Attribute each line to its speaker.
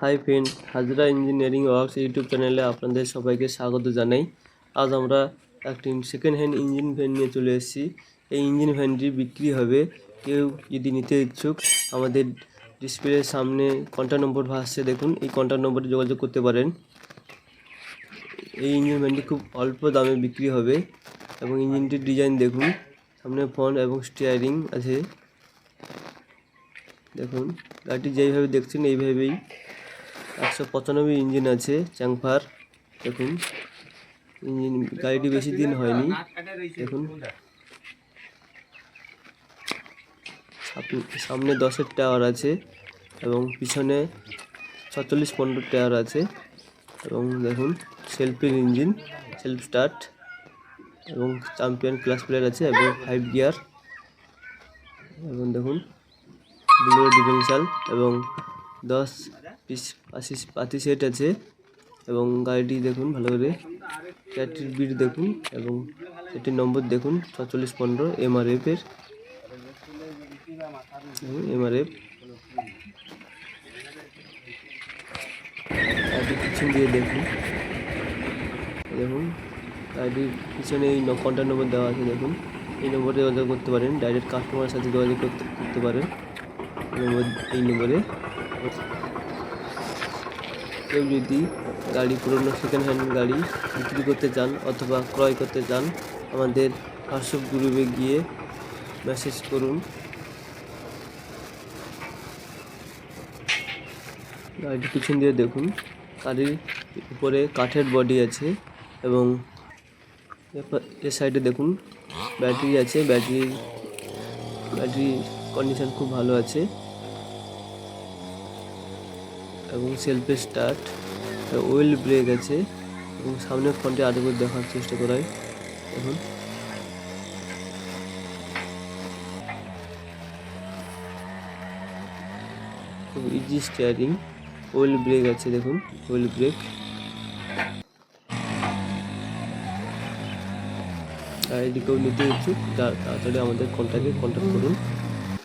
Speaker 1: Hi friend, Hazra engineering works YouTube চ্যানেলে আপনাদের সবাইকে স্বাগত জানাই। আজ আমরা একটি সেকেন্ড হ্যান্ড ইঞ্জিন ভ্যান নিয়ে চলে এসেছি। এই ইঞ্জিন ভ্যানটি বিক্রি হবে। কেউ যদি নিতে ইচ্ছুক, আমাদের ডিসপ্লের সামনে কন্ট্যাক্ট নম্বর ভাসছে দেখুন। এই কন্ট্যাক্ট নম্বরে যোগাযোগ করতে পারেন। এই ইঞ্জিন ভ্যানটি খুব অল্প দামে বিক্রি হবে এবং ইঞ্জিনটির ডিজাইন দেখুন। সামনে ফ্রন্ট এবং স্টিয়ারিং আছে। দেখুন, গাড়িটি যেইভাবে দেখছেন, এইভাবেই একশো পঁচানব্বই ইঞ্জিন আছে চ্যাংফার দেখুন, ইঞ্জিন গাড়িটি বেশি দিন হয়নি। দেখুন। সামনে দশের টাওয়ার আছে এবং পিছনে ছচল্লিশ পনেরো টায়ার আছে। এবং দেখুন, সেলফের ইঞ্জিন, সেলফ স্টার্ট এবং চ্যাম্পিয়ন ক্লাস প্লেয়ার আছে, এবং ফাইভ গিয়ার। এবং দেখুন ডিফেন্সাল এবং দশ পিস পাশি পাতি সেট আছে এবং গাড়িটি দেখুন ভালো করে। চারটির বিট দেখুন এবং সেটির নম্বর দেখুন, ছচল্লিশ পনেরো এমআরএফের এমআরএফ গাড়িটির পিছন দিয়ে দেখুন। দেখুন গাড়িটির পিছনে এই কন্ট্যাক্ট নম্বর দেওয়া আছে, দেখুন। এই নম্বরে যোগাযোগ করতে পারেন ডাইরেক্ট কাস্টমারের সাথে যোগাযোগ করতে করতে পারেন। এই নম্বরে কেউ যদি গাড়ি পুরনো সেকেন্ড হ্যান্ড গাড়ি বিক্রি করতে চান অথবা ক্রয় করতে চান, আমাদের হোয়াটসঅ্যাপ গ্রুপে গিয়ে মেসেজ করুন। গাড়িটি পিছন দিয়ে দেখুন। গাড়ির উপরে কাঠের বডি আছে এবং এর সাইডে দেখুন ব্যাটারি আছে। ব্যাটারি ব্যাটারি কন্ডিশন খুব ভালো আছে। এবং সেলফে স্টার্ট ওয়েল ব্রেক আছে এবং সামনের ফ্রন্টে আরও করে দেখার চেষ্টা করাই খুব ইজি স্টিয়ারিং ওয়েল ব্রেক আছে দেখুন ওয়েল ব্রেক গাড়িটি কেউ নিতে ইচ্ছুক তাড়াতাড়ি আমাদের কন্ট্যাক্টে কন্ট্যাক্ট করুন।